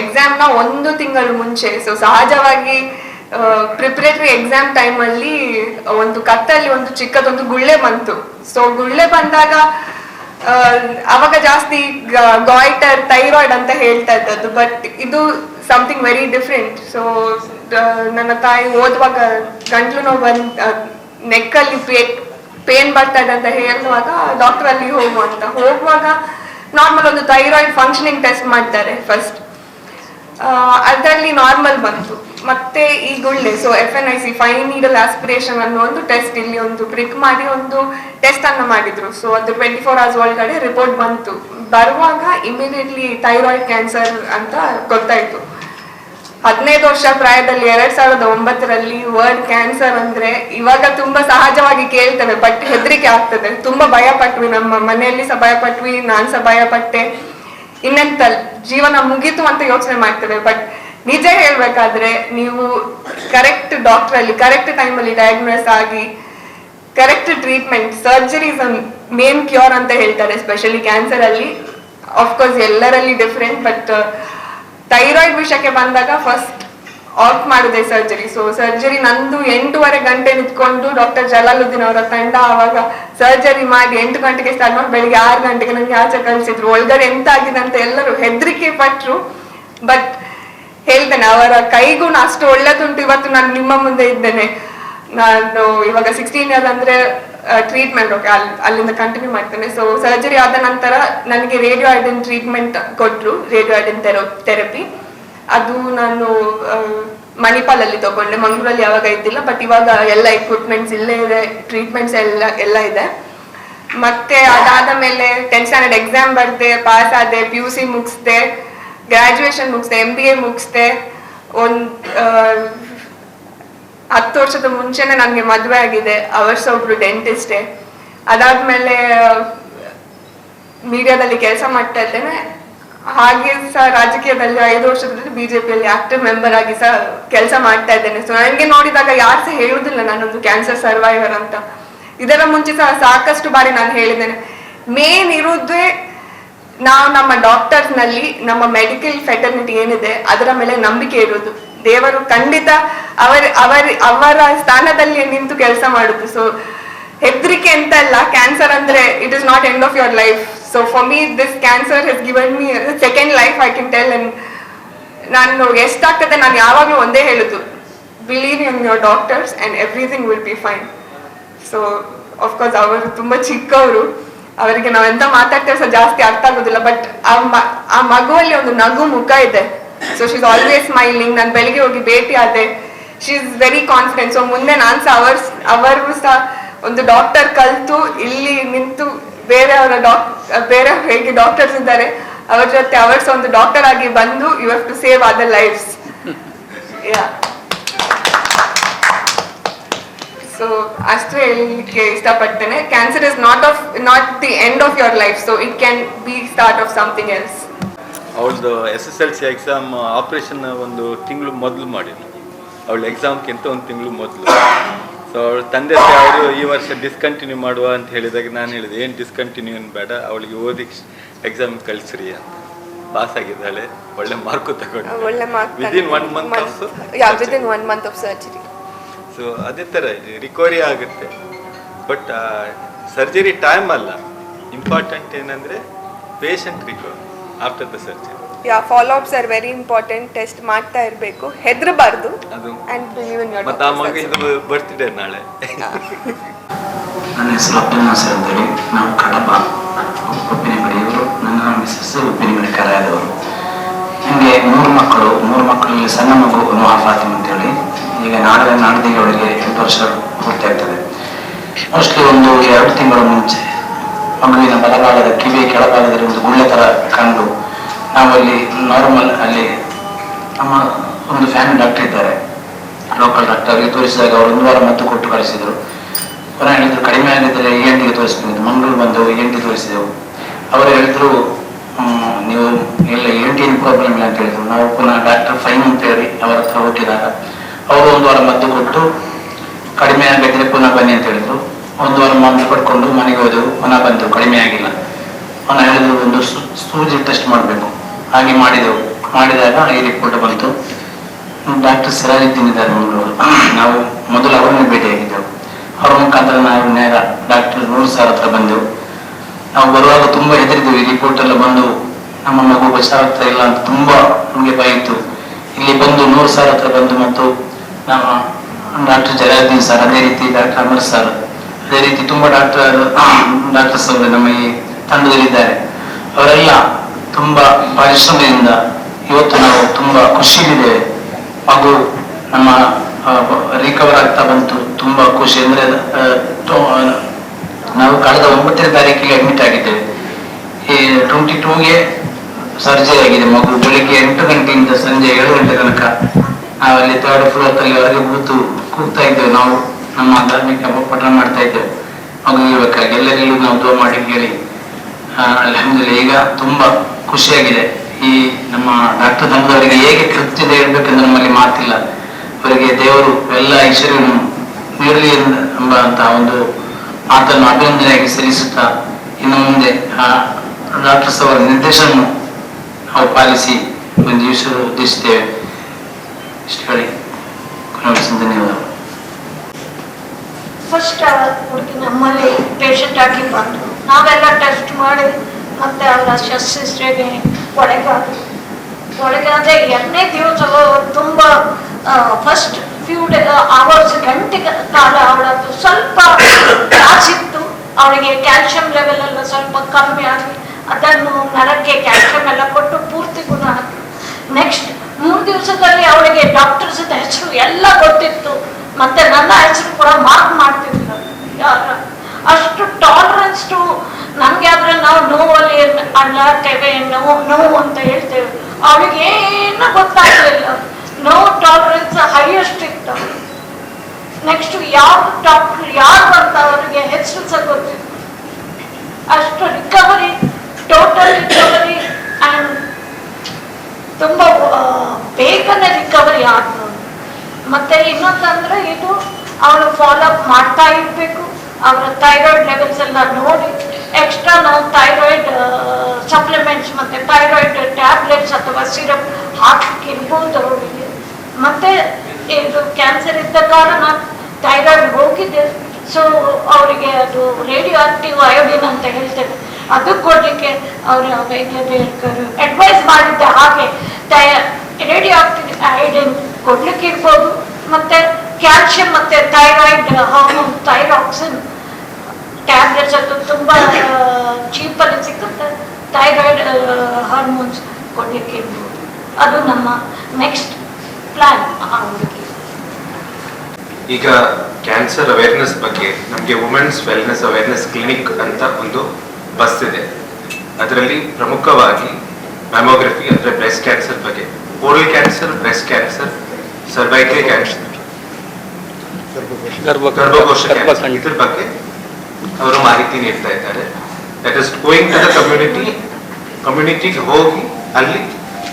ಎಕ್ಸಾಮ್ನ ಒಂದು ತಿಂಗಳು ಮುಂಚೆ. ಸೊ ಸಹಜವಾಗಿ ಪ್ರಿಪರೇಟರಿ ಎಕ್ಸಾಮ್ ಟೈಮ್ ಅಲ್ಲಿ ಒಂದು ಕತ್ತಲ್ಲಿ ಒಂದು ಚಿಕ್ಕದೊಂದು ಗುಳ್ಳೆ ಬಂತು. ಸೊ ಗುಳ್ಳೆ ಬಂದಾಗ ಅವಾಗ ಜಾಸ್ತಿ ಗಾಯ್ಟರ್ ಥೈರಾಯ್ಡ್ ಅಂತ ಹೇಳ್ತಾ ಇದ್ದದ್ದು ಬಟ್ ಇದು ಸಮಥಿಂಗ್ ವೆರಿ ಡಿಫ್ರೆಂಟ್ ಸೊ ನನ್ನ ತಾಯಿ ಓದುವಾಗ ಗಂಟ್ಲು ನೋವು ಬಂದ್ ನೆಕ್ಕಲ್ಲಿ ಪೇನ್ ಬರ್ತಾ ಇದೆ ಅಂತ ಹೇಳುವಾಗ ಡಾಕ್ಟರ್ ಅಲ್ಲಿ ಹೋಗು ಅಂತ. ಹೋಗುವಾಗ ನಾರ್ಮಲ್ ಒಂದು ಥೈರಾಯ್ಡ್ ಫಂಕ್ಷನಿಂಗ್ ಟೆಸ್ಟ್ ಮಾಡ್ತಾರೆ ಫಸ್ಟ್ ಅದರಲ್ಲಿ ನಾರ್ಮಲ್ ಬಂತು. ಮತ್ತೆ ಈ ಗುಳ್ಳೆ so F N A C fine needle aspiration ಅನ್ನೋ ಒಂದು ಟೆಸ್ಟ್ ಇಲ್ಲಿ ಒಂದು ಪ್ರಿಕ್ ಮಾಡಿ ಒಂದು ಟೆಸ್ಟ್ ಅನ್ನ ಮಾಡಿದ್ರು. ಸೊ ಅದು ಟ್ವೆಂಟಿ ಫೋರ್ ಅವರ್ಸ್ ಒಳಗಡೆ ರಿಪೋರ್ಟ್ ಬಂತು. ಬರುವಾಗ ಇಮಿಡಿಯೇಟ್ಲಿ ಥೈರಾಯ್ಡ್ ಕ್ಯಾನ್ಸರ್ ಅಂತ ಗೊತ್ತಾಯ್ತು. ಹದಿನೈದು ವರ್ಷ ಪ್ರಾಯದಲ್ಲಿ ಎರಡ್ ಸಾವಿರದ ಒಂಬತ್ತರಲ್ಲಿ ವರ್ಡ್ ಕ್ಯಾನ್ಸರ್ ಅಂದ್ರೆ ಇವಾಗ ತುಂಬಾ ಸಹಜವಾಗಿ ಕೇಳ್ತೇವೆ ಬಟ್ ಹೆದರಿಕೆ ಆಗ್ತದೆ. ತುಂಬಾ ಭಯ ಪಟ್ವಿ ನಮ್ಮ ಮನೆಯಲ್ಲಿ ಸಹ ಭಯ ಪಟ್ವಿ ನಾನ್ ಸಹ ಭಯ ಇನ್ನೆಂತ ಜೀವನ ಮುಗೀತು ಅಂತ ಯೋಚನೆ ಮಾಡ್ತೇವೆ ಬಟ್ ನಿಜ ಹೇಳ್ಬೇಕಾದ್ರೆ ನೀವು ಕರೆಕ್ಟ್ ಡಾಕ್ಟರ್ ಅಲ್ಲಿ ಕರೆಕ್ಟ್ ಟೈಮ್ ಅಲ್ಲಿ ಡಯಾಗ್ನೋಸ್ ಆಗಿ correct treatment surgery main cure ಅಂತ ಹೇಳ್ತಾರೆ ಸ್ಪೆಷಲಿ ಕ್ಯಾನ್ಸರ್ ಅಲ್ಲಿ. ಆಫ್ಕೋರ್ಸ್ ಎಲ್ಲರಲ್ಲಿ ಡಿಫ್ರೆಂಟ್ ಬಟ್ ಥೈರಾಯ್ಡ್ ವಿಷಯಕ್ಕೆ ಬಂದಾಗ ಫಸ್ಟ್ ಆಫ್ ಮಾಡಿದೆ ಸರ್ಜರಿ ಸೊ ಸರ್ಜರಿ ನಂದು ಎಂಟೂವರೆ ಗಂಟೆ ನಿಂತ್ಕೊಂಡು ಡಾಕ್ಟರ್ ಜಲಾಲುದ್ದೀನ್ ಅವರ ತಂಡ ಆವಾಗ ಸರ್ಜರಿ ಮಾಡಿ ಎಂಟು ಗಂಟೆಗೆ ಸ್ಟಾರ್ಟ್ ಮಾಡಿ ಬೆಳಿಗ್ಗೆ ಆರು ಗಂಟೆಗೆ ನನಗೆ ಆಚೆ ಕಳಿಸಿದ್ರು. ಒಳಗಡೆ ಎಂತ ಆಗಿದೆ ಅಂತ ಎಲ್ಲರೂ ಹೆದರಿಕೆ ಪಟ್ರು. ಬಟ್ ಹೇಳ್ತೇನೆ, ಅವರ ಕೈಗುಣ ಅಷ್ಟು ಒಳ್ಳೇದುಂಟು. ಇವತ್ತು ನಾನು ನಿಮ್ಮ ಮುಂದೆ ಇದ್ದೇನೆ. ನಾನು ಇವಾಗ ಸಿಕ್ಸ್ಟೀನ್ ಇಯರ್ ಅಂದ್ರೆ ಟ್ರೀಟ್ಮೆಂಟ್ ಓಕೆ ಅಲ್ಲಿ ಅಲ್ಲಿಂದ ಕಂಟಿನ್ಯೂ ಮಾಡ್ತೇನೆ. ಸೊ ಸರ್ಜರಿ ಆದ ನಂತರ ನನಗೆ ರೇಡಿಯೋ ಐಡನ್ ಟ್ರೀಟ್ಮೆಂಟ್ ಕೊಟ್ಟರು ರೇಡಿಯೋ ಥೆರೋ ಥೆರಪಿ ಅದು ನಾನು ಮಣಿಪಾಲಲ್ಲಿ ತಗೊಂಡೆ. ಮಂಗಳೂರಲ್ಲಿ ಯಾವಾಗ ಇದ್ದಿಲ್ಲ ಬಟ್ ಇವಾಗ ಎಲ್ಲ ಎಕ್ವಿಪ್ಮೆಂಟ್ಸ್ ಇಲ್ಲೇ ಇದೆ ಟ್ರೀಟ್ಮೆಂಟ್ಸ್ ಎಲ್ಲ ಎಲ್ಲ ಇದೆ. ಮತ್ತೆ ಅದಾದ ಮೇಲೆ ಟೆಂತ್ ಸ್ಟ್ಯಾಂಡರ್ಡ್ ಎಕ್ಸಾಮ್ ಬರ್ದೆ ಪಾಸ್ ಆದೆ ಪಿ ಯು ಸಿ ಮುಗಿಸ್ದೆ ಗ್ರಾಜುಯೇಷನ್ ಮುಗಿಸ್ದೆ ಎಂ ಬಿ ಎ ಮುಗಿಸ್ದೆ. ಒಂದು ಹತ್ತು ವರ್ಷದ ಮುಂಚೆನೆ ನನಗೆ ಮದುವೆ ಆಗಿದೆ, ಅವರ್ಸ್ ಒಬ್ರು ಡೆಂಟಿಸ್ಟೇ ಅದಾದ್ಮೇಲೆ ಮೀಡಿಯಾದಲ್ಲಿ ಕೆಲಸ ಮಾಡ್ತಾ ಇದ್ದೇನೆ. ಹಾಗೆ ಸಹ ರಾಜಕೀಯದಲ್ಲಿ ಐದು ವರ್ಷದಲ್ಲಿ ಬಿಜೆಪಿಯಲ್ಲಿ ಆಕ್ಟಿವ್ ಮೆಂಬರ್ ಆಗಿ ಸಹ ಕೆಲಸ ಮಾಡ್ತಾ ಇದ್ದೇನೆ. ಸೊ ನನಗೆ ನೋಡಿದಾಗ ಯಾರು ಸಹ ಹೇಳುದಿಲ್ಲ ನಾನೊಂದು ಕ್ಯಾನ್ಸರ್ ಸರ್ವೈವರ್ ಅಂತ. ಇದರ ಮುಂಚೆ ಸಹ ಸಾಕಷ್ಟು ಬಾರಿ ನಾನು ಹೇಳಿದ್ದೇನೆ. ಮೇನ್ ಇರುವುದೇ ನಾವು ನಮ್ಮ ಡಾಕ್ಟರ್ಸ್ನಲ್ಲಿ ನಮ್ಮ ಮೆಡಿಕಲ್ ಫೆಟರ್ನಿಟಿ ಏನಿದೆ, ಅದರ ಮೇಲೆ ನಂಬಿಕೆ ಇರುವುದು. ದೇವರು ಖಂಡಿತ ಅವರ ಅವರ ಅವರ ಸ್ಥಾನದಲ್ಲಿ ನಿಂತು ಕೆಲಸ ಮಾಡುದು ಸೊ ಹೆದರಿಕೆ ಅಂತ ಅಲ್ಲ ಕ್ಯಾನ್ಸರ್ ಅಂದ್ರೆ it is not end of your life so for me this cancer has given me second life I can tell and ನಾನು ಎಷ್ಟಾಗ್ತದೆ ನಾನು ಯಾವಾಗಲೂ ಒಂದೇ ಹೇಳುದು. Believe in your doctors and everything will be fine so of course ಅವರು ತುಂಬ ಚಿಕ್ಕವರು. ಅವರಿಗೆ ನಾವು ಎಂತ ಮಾತಾಡ್ತೇವೆ ಸಹ ಜಾಸ್ತಿ ಅರ್ಥ ಆಗೋದಿಲ್ಲ. ಬಟ್ ಆ ಮಗುವಲ್ಲಿ ಒಂದು ನಗು ಮುಖ ಇದೆ. ಸೊ ಶೀಸ್ ಆಲ್ವೇಸ್ ಸ್ಮೈಲಿಂಗ್ ನಾನು ಬೆಳಿಗ್ಗೆ ಹೋಗಿ ಭೇಟಿ ಆದೆ. She is very confident so ಮುಂದೆ ನಾನು ಸಹ ಅವರ್ ಅವರು ಸಹ ಒಂದು ಡಾಕ್ಟರ್ ಕಲಿತು, ಇಲ್ಲಿ ನಿಂತು ಬೇರೆಯವರ ಡಾಕ್ ಬೇರೆ ಹೇಗೆ ಡಾಕ್ಟರ್ಸ್ ಇದ್ದಾರೆ, ಅವರ ಜೊತೆ ಅವರ್ಸ್ ಒಂದು ಡಾಕ್ಟರ್ ಆಗಿ ಬಂದು you have to save other lives yeah so ಅಷ್ಟು ಹೇಳಲಿಕ್ಕೆ ಇಷ್ಟಪಡ್ತೇನೆ. Cancer is not of not the end of your life so it can be start of something else ಅವಳದು S S L C exam operation ಒಂದು ತಿಂಗಳು ಮೊದಲು ಮಾಡಿದ್ರು ಅವಳ ಎಕ್ಸಾಮ್ಗಿಂತ ಒಂದು ತಿಂಗಳು ಮೊದಲು. ಸೊ ಅವ್ರ ತಂದೆ ಅವರು ಈ ವರ್ಷ ಡಿಸ್ಕಂಟಿನ್ಯೂ ಮಾಡುವ ಅಂತ ಹೇಳಿದಾಗ ನಾನು ಹೇಳಿದೆ ಏನು ಡಿಸ್ಕಂಟಿನ್ಯೂ ಬೇಡ ಅವಳಿಗೆ ಓದಿ ಎಕ್ಸಾಮ್ ಕಳಿಸ್ರಿ ಅಂತ. ಪಾಸ್ ಆಗಿದ್ದಾಳೆ ಒಳ್ಳೆ ಮಾರ್ಕು ತಗೊಂಡು. ಒಳ್ಳೆ mark within one month yeah within one month of surgery so ಅದೇ ಥರ ರಿಕವರಿ ಆಗುತ್ತೆ. ಬಟ್ ಸರ್ಜರಿ ಟೈಮ್ ಅಲ್ಲ. ಇಂಪಾರ್ಟೆಂಟ್ ಏನಂದರೆ patient recovery after the surgery yeah follow ups are very important test ಮಾಡ್ತಾ ಇರಬೇಕು. ಹೆದರಬಾರ್ದು. ಅದು. ಅಂಡ್ ಬಿಲೀವ್ ಇನ್ ಮತ್ತು ಆ ಮಗ ಇದು ಬರ್ತಿದೆ ನಾಳೆ. ನನ್ನ ಹೆಸರು ಅಬ್ದುಲ್ ನಾಸರ್ ಅಂತೇಳಿ ನಾವು ಕಡಬ ಉಪ್ಪಿನ ಮನೆಯವರು ನನ್ನ ಮಿಸ್ಸಸ್ ಉಪ್ಪಿನ ಬಡಿ ಕರಾಯದವರು. ನನಗೆ ಮೂರು ಮಕ್ಕಳು. ಮೂರು ಮಕ್ಕಳಲ್ಲಿ ಸಣ್ಣ ಮಗು ನೋಹಾ ಫಾತಿಮ್ ಅಂತೇಳಿ ಈಗ ನಾಳೆ ನಾಡ್ದಿಗೆ ಅವಳಿಗೆ ಎಂಟು ವರ್ಷ ಪೂರ್ತಿ ಆಗ್ತದೆ. ಮೋಸ್ಟ್ಲಿ ಒಂದು ಎರಡು ತಿಂಗಳ ಮುಂಚೆ. ಮಗುವಿನ ಬಲಭಾಗದ ಕಿವಿ ಕೆಳಭಾಗದಲ್ಲಿ ಒಂದು ಗುಳ್ಳೆ ಥರ ಕಂಡು ನಾವಲ್ಲಿ ನಾರ್ಮಲ್ ಅಲ್ಲಿ ನಮ್ಮ ಒಂದು ಫ್ಯಾಮಿಲಿ ಡಾಕ್ಟರ್ ಇದ್ದಾರೆ. ಲೋಕಲ್ ಡಾಕ್ಟರ್ ಅವರಿಗೆ ತೋರಿಸಿದಾಗ ಅವರು ಒಂದು ವಾರ ಮದ್ದು ಕೊಟ್ಟು ಕಳಿಸಿದರು. ಪುನಃ ಹೇಳಿದ್ರು, ಕಡಿಮೆ ಆಗಿದ್ದರೆ ಇ ಎನ್ ಟಿಗೆ ತೋರಿಸ್ಬೇಕು ಮಂಗಳೂರು ಬಂದು ಇ ಎನ್ ಟಿ ತೋರಿಸಿದೆವು. ಅವರು ಹೇಳಿದ್ರು ನೀವು ಇಲ್ಲ ಇ ಎನ್ ಟಿ ಏನು ಪ್ರಾಬ್ಲಮ್ ಇಲ್ಲ ಅಂತ ಹೇಳಿದ್ರು. ನಾವು ಪುನಃ ಡಾಕ್ಟರ್ ಫೈನ್ ಅಂತ ಹೇಳಿ ಅವರ ಹತ್ರ ಹುಟ್ಟಿದಾಗ ಅವರು ಒಂದು ವಾರ ಮದ್ದು ಕೊಟ್ಟು ಕಡಿಮೆ ಆಗಿದ್ರೆ ಪುನಃ ಬನ್ನಿ ಅಂತ ಹೇಳಿದ್ರು. ಒಂದು ವಾರ ಮದ್ದು ಪಡ್ಕೊಂಡು ಮನೆಗೆ ಹೋದೆವು ಪುನಃ ಬಂದೆವು ಕಡಿಮೆ ಆಗಿಲ್ಲ. ಪುನಃ ಹೇಳಿದ್ರು, ಒಂದು ಸೂಜಿ ಟೆಸ್ಟ್ ಮಾಡಬೇಕು. ಹಾಗೆ ಮಾಡಿದೆವು. ಮಾಡಿದಾಗ ಈ ರಿಪೋರ್ಟ್ ಬಂತು. ಡಾಕ್ಟರ್ ಸಿರಾಜುದ್ದೀನ್ ಇದ್ದಾರೆ ಮಂಗಳೂರು. ನಾವು ಮೊದಲು ಅವರನ್ನೇ ಭೇಟಿಯಾಗಿದ್ದೆವು. ಅವರ ಮುಖಾಂತರ ನಾವು ನೇರ ಡಾಕ್ಟರ್ ನೂರು ಸಾರ್ ಹತ್ರ ಬಂದೆವು. ನಾವು ಬರುವಾಗ ತುಂಬಾ ಹೆದರಿದ್ದೆವು. ಈ ರಿಪೋರ್ಟ್ ಎಲ್ಲ ಬಂದು ನಮ್ಮ ಮಗು ಬಚಾವಾಗ್ತಾ ಇಲ್ಲ ಅಂತ ತುಂಬಾ ನಮಗೆ ಇತ್ತು. ಇಲ್ಲಿ ಬಂದು ನೂರು ಸರ್ ಹತ್ರ ಬಂದು ಮತ್ತು ನಮ್ಮ ಡಾಕ್ಟರ್ ಜಲಾಲ್ದೀನ್ ಸರ್, ಅದೇ ರೀತಿ ಡಾಕ್ಟರ್ ಅಮರ್ ಸರ್, ಅದೇ ರೀತಿ ತುಂಬಾ ಡಾಕ್ಟರ್, ಡಾಕ್ಟರ್ಸ್ ಅವರು ನಮ್ಮ ಈ ತಂಡದಲ್ಲಿದ್ದಾರೆ. ಅವರೆಲ್ಲ ತುಂಬಾ ಪರಿಶ್ರಮದಿಂದ ಇವತ್ತು ನಾವು ತುಂಬಾ ಖುಷಿಯಲ್ಲಿದ್ದೇವೆ. ಹಾಗೂ ನಮ್ಮ ರಿಕವರ್ ಆಗ್ತಾ ಬಂತು. ತುಂಬಾ ಖುಷಿ. ಅಂದ್ರೆ ನಾವು ಕಳೆದ ಒಂಬತ್ತನೇ ತಾರೀಕಿಗೆ ಅಡ್ಮಿಟ್ ಆಗಿದ್ದೇವೆ. ಈ ಟ್ವೆಂಟಿ ಟೂಗೆ ಸರ್ಜರಿ ಆಗಿದೆ. ಮಗು ಬೆಳಿಗ್ಗೆ ಎಂಟು ಗಂಟೆಯಿಂದ ಸಂಜೆ ಏಳು ಗಂಟೆ ತನಕ ನಾವಲ್ಲಿ ಥರ್ಡ್ ಫ್ಲೋರ್ ಅಲ್ಲಿ ಹೊರಗೆ ಕೂತು ಕೂಗ್ತಾ ಇದ್ದೇವೆ. ನಾವು ನಮ್ಮ ಧಾರ್ಮಿಕ ಪಠಣ ಮಾಡ್ತಾ ಇದ್ದೇವೆ. ಮಗು ಇರ್ಬೇಕಾಗಿ ಎಲ್ಲರಿಗೂ ನಾವು ದೂರ ಮಾಡಿ ಹೇಳಿ ಅಲ್ಲಿ ಈಗ ತುಂಬಾ ಖುಷಿಯಾಗಿದೆ. ಈ ನಮ್ಮ ಡಾಕ್ಟರ್ ತಂಡದವರಿಗೆ ಹೇಗೆ ಕೃತ್ಯತೆ ಇರಬೇಕೆಂದು ನಮ್ಮಲ್ಲಿ ಮಾತಿಲ್ಲ. ಅವರಿಗೆ ದೇವರು ಎಲ್ಲ ಐಶ್ವರ್ಯವನ್ನು ನೀಡಲಿ ಎಂಬಂತಹ ಒಂದು ಮಾತನ್ನು ಅಭಿನಂದನೆಯಾಗಿ ಸಲ್ಲಿಸುತ್ತಾ ಇನ್ನು ಮುಂದೆ ಆ ಡಾಕ್ಟರ್ಸ್ ಅವರ ನಿರ್ದೇಶನವನ್ನು ನಾವು ಪಾಲಿಸಿ ಒಂದು ದಿವಸ ಉದ್ದೇಶಿಸುತ್ತೇವೆ ಇಷ್ಟು ಹೇಳಿ. ಧನ್ಯವಾದಗಳು. ಫಸ್ಟ್ ಹುಡುಗಿ ನಮ್ಮಲ್ಲಿ ಪೇಷಂಟ್ ಆಗಿ ಬಂದು ನಾವೆಲ್ಲ ಟೆಸ್ಟ್ ಮಾಡಿ ಮತ್ತೆ ಅವರ ಶಸ್ತ್ರಕ್ರಿಯೆಗೆ ಒಳಗಾದ ಒಳಗಾದ ಎರಡನೇ ದಿವಸ ತುಂಬಾ ಫಸ್ಟ್ ಫ್ಯೂ ಡೇ ಅವರ್ಸ್ ಗಂಟೆ ಕಾಲ ಅವಳದ್ದು ಸ್ವಲ್ಪ ಇತ್ತು ಅವಳಿಗೆ ಕ್ಯಾಲ್ಸಿಯಂ ಲೆವೆಲ್ ಎಲ್ಲ ಸ್ವಲ್ಪ ಕಮ್ಮಿ ಆಗಿ ಅದನ್ನು ನರಕ್ಕೆ ಕ್ಯಾಲ್ಸಿಯಂ ಎಲ್ಲ ಕೊಟ್ಟು ಪೂರ್ತಿ ಗುಣ ಆಗಿ. ನೆಕ್ಸ್ಟ್ ಮೂರು ದಿವಸದಲ್ಲಿ ಅವಳಿಗೆ ಡಾಕ್ಟರ್ಸ್ ಹೆಸರು ಎಲ್ಲ ಗೊತ್ತಿತ್ತು. ಮತ್ತೆ ನನ್ನ ಹೆಸರು ಕೂಡ ಮಾರ್ಕ್ ಮಾಡ್ತಿದ್ರು. ಅಷ್ಟು ಟಾಲರೆನ್ಸ್ ಟು ನಮ್ಗೆ ಆದ್ರೆ ನಾವು ನೋವಲ್ಲಿ ಅಳ್ಳಾಡ್ತೇವೆ ನೋವು ನೋವು ಅಂತ ಹೇಳ್ತೇವೆ. ಅವಳಿಗೆ ಏನು ಗೊತ್ತಾಗ್ಲಿಲ್ಲ ನೋವು ಟಾಲರೆನ್ಸ್ ಹೈಯೆಸ್ಟ್ ಇತ್ತು. ನೆಕ್ಸ್ಟ್ ಯಾವ ಡಾಕ್ಟರ್ ಯಾರು ಅಂತ ಅವರಿಗೆ ಹೆಸರು ಸಹ ಗೊತ್ತಿತ್ತು ಅಷ್ಟು ರಿಕವರಿ ಟೋಟಲ್ ರಿಕವರಿ ಆ್ಯಂಡ್ ತುಂಬ ಬೇಗನೆ ರಿಕವರಿ ಆದ್ರು ಮತ್ತೆ ಇನ್ನೊಂದಂದ್ರೆ ಇದು ಅವಳು ಫಾಲೋ ಅಪ್ ಮಾಡ್ತಾ ಇರಬೇಕು. ಅವರ ಥೈರಾಯ್ಡ್ ಲೆವೆಲ್ಸ್ ಎಲ್ಲ ನೋಡಿ. ಎಕ್ಸ್ಟ್ರಾ ನಾವು ಥೈರಾಯ್ಡ್ ಸಪ್ಲಿಮೆಂಟ್ಸ್ ಮತ್ತೆ ಥೈರಾಯ್ಡ್ ಟ್ಯಾಬ್ಲೆಟ್ಸ್ ಅಥವಾ ಸಿರಪ್ ಹಾಕ್ಲಿಕ್ಕೆ ಅವಳಿಗೆ ಮತ್ತೆ ಇದು ಕ್ಯಾನ್ಸರ್ ಇದ್ದ ಕಾರಣ ಥೈರಾಯ್ಡ್ ಹೋಗಿದೆ. ಸೊ ಅವರಿಗೆ ಅದು ರೇಡಿಯೋ ಆಕ್ಟಿವ್ ಅಯೋಡಿನ್ ಅಂತ ಹೇಳ್ತೇವೆ ಅದು ಕೊಡ್ಲಿಕ್ಕೆ ಅವರ ವೈದ್ಯರು ಅಡ್ವೈಸ್ ಮಾಡಿದ್ದೆ ಹಾಗೆ ರೇಡಿಯೋ ಆಕ್ಟಿವ್ ಅಯೋಡಿನ್ ಕೊಡ್ಲಿಕ್ಕೆ ಇರ್ಬೋದು. ಮತ್ತೆ ಕ್ಯಾಲ್ಸಿಯಂ ಮತ್ತೆ ಥೈರಾಯ್ಡ್ ಹಾರ್ಮೋನ್ ಥೈರಾಕ್ಸಿನ್ ಟ್ಯಾಬ್ಲೆಟ್ಸ್ ಅದು ತುಂಬಾ ಥೈರಾಯ್ಡ್ ಹಾರ್ಮೋನ್ಸ್ ಕೊಡಲಿಕ್ಕೆ ಇರ್ಬೋದು ಅದು ನಮ್ಮ ನೆಕ್ಸ್ಟ್ ಪ್ಲಾನ್ ಅವರಿಗೆ ಈಗ ಕ್ಯಾನ್ಸರ್ ಅವೇರ್ನೆಸ್ ಬಗ್ಗೆ ನಮಗೆ ವುಮೆನ್ಸ್ ವೆಲ್ನೆಸ್ ಅವೇರ್ನೆಸ್ ಕ್ಲಿನಿಕ್ ಅಂತ ಒಂದು ಬಸ್ ಇದೆ. ಅದರಲ್ಲಿ ಪ್ರಮುಖವಾಗಿ ಮ್ಯಾಮೋಗ್ರಫಿ ಅಂದರೆ ಬ್ರೆಸ್ಟ್ ಕ್ಯಾನ್ಸರ್ ಬಗ್ಗೆ oral cancer breast cancer cervical cancer ಗರ್ಭಕೋಶ. Cancer ಇದ್ರ ಬಗ್ಗೆ ಅವರು ಮಾಹಿತಿ ನೀಡ್ತಾ ಇದ್ದಾರೆ. That is going to the community ಕಮ್ಯುನಿಟಿಗೆ ಹೋಗಿ ಅಲ್ಲಿ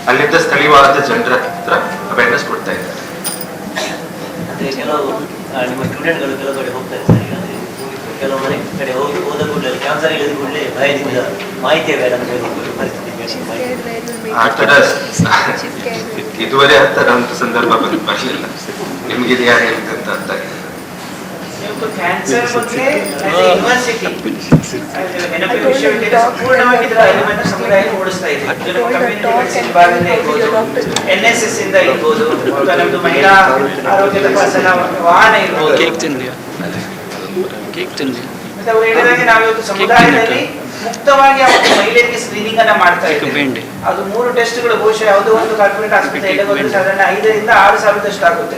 ಅಲ್ಲಿದ್ದ ಸ್ಥಳೀಯವಾದ ಜನರ ಹತ್ರ ಅವೇರ್ನೆಸ್ ಕೊಡ್ತಾ ಇದ್ದಾರೆ. ಕೆಲವು ನಿಮ್ಮ ಸ್ಟೂಡೆಂಟ್ಗಳು ಕೆಲವು ಕಡೆ ಹೋಗ್ತಾರೆ ಸರ್. ಕೆಲವು ಮನೆ ಕಡೆ ಹೋಗಿ ಹೋದ ಕೂಡಲೇ ಕ್ಯಾನ್ಸರ್ ಇಳಿದ ಕೂಡಲೇ ಭಯದಿಂದ ಮಾಹಿತಿ ಬೇಡ ಅಂತ ಹೇಳಿ ಪರಿಸ್ಥಿತಿ ಮಾಹಿತಿ ಆ ತರ ಇದುವರೆ ಆ ತರ ಒಂದು ಸಂದರ್ಭ ಬಂದ್ ಬರ್ಲಿಲ್ಲ. ನಿಮ್ಗೆ ಇದು ಯಾರು ಹೇಳಿದಂತ ಅಂತ. ಕ್ಯಾನ್ಸರ್ ಬಗ್ಗೆ ಯೂನಿವರ್ಸಿಟಿ. ನೆನಪಿನ ವಿಶ್ವವಿದ್ಯಾಲಯ ಸಂಪೂರ್ಣವಾಗಿ ಇದರ ಅರಿವನ್ನು ಸಮುದಾಯ ಮೂಡಿಸ್ತಾ ಇದೆ. ಇದರ ಕಮ್ಯುನಿಟಿ ಮೆಡಿಸಿನ್ ವಿಭಾಗದಿಂದ ಇರ್ಬೋದು. ಎನ್ ಎಸ್ ಎಸ್ ಇಂದ ಇರ್ಬೋದು. ಅಥವಾ ನಮ್ದು ಮಹಿಳಾ ಆರೋಗ್ಯ ತಪಾಸಣಾ ವಾಹನ ಇರ್ಬೋದು. ಮತ್ತೆ ಅವ್ರು ಹೇಳಿದಾಗೆ ನಾವಿವತ್ತು ಸಮುದಾಯದಲ್ಲಿ ಮುಕ್ತವಾಗಿ ಒಂದು ಮಹಿಳೆಯರಿಗೆ ಸ್ಕ್ರೀನಿಂಗ್ ಅನ್ನ ಮಾಡ್ತಾ ಇದ್ದೇವೆ. ಅದು ಮೂರು ಟೆಸ್ಟ್ಗಳು ಬಹುಶಃ ಯಾವುದೋ ಒಂದು ಕಾರ್ಪೊರೇಟ್ ಆಸ್ಪತ್ರೆ ಸಾಧಾರಣ ಐದರಿಂದ ಆರು ಸಾವಿರದಷ್ಟು ಆಗುತ್ತೆ.